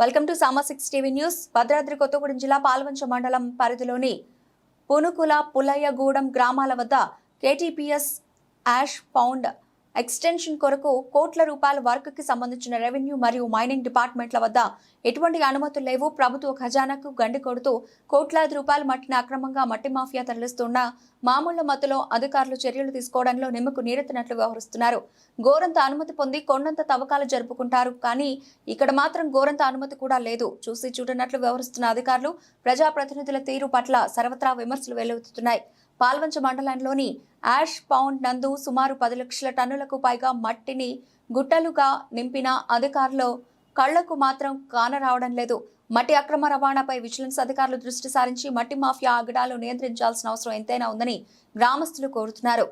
Welcome to Sama six TV news. Bhadradri Kothagudem జిల్లా పాల్వంచ మండలం పరిధిలోని పునుకుల పులయ్యగూడెం గ్రామాల వద్ద కేటీపీఎస్ యాష్ పౌండ్ ఎక్స్టెన్షన్ కొరకు కోట్ల రూపాయల వర్క్కి సంబంధించిన రెవెన్యూ మరియు మైనింగ్ డిపార్ట్మెంట్ల వద్ద ఎటువంటి అనుమతులు లేవు. ప్రభుత్వ ఖజానాకు గండి కొడుతూ కోట్లాది రూపాయల మట్టిని అక్రమంగా మట్టి మాఫియా తరలిస్తున్న మామూళ్ళ మత్తులో అధికారులు చర్యలు తీసుకోవడంలో నిమ్మకు నీరెత్తినట్లు వ్యవహరిస్తున్నారు. గోరంత అనుమతి పొంది కొండంత తవ్వకాలు జరుపుకుంటారు. కానీ ఇక్కడ మాత్రం గోరంత అనుమతి కూడా లేదు. చూసి చూడనట్లు వ్యవహరిస్తున్న అధికారులు ప్రజాప్రతినిధుల తీరు పట్ల సర్వత్రా విమర్శలు వెల్లువెత్తుతున్నాయి. పాల్వంచ మండలంలోని యాష్ పౌండ్ నందు సుమారు పది లక్షల టన్నులకు పైగా మట్టిని గుట్టలుగా నింపిన అధికారులు కళ్ళకు మాత్రం కానరావడం లేదు. మట్టి అక్రమ రవాణాపై విజిలెన్స్ అధికారులు దృష్టి సారించి మట్టి మాఫియా ఆగడాలు నియంత్రించాల్సిన అవసరం ఎంతైనా ఉందని గ్రామస్తులు కోరుతున్నారు.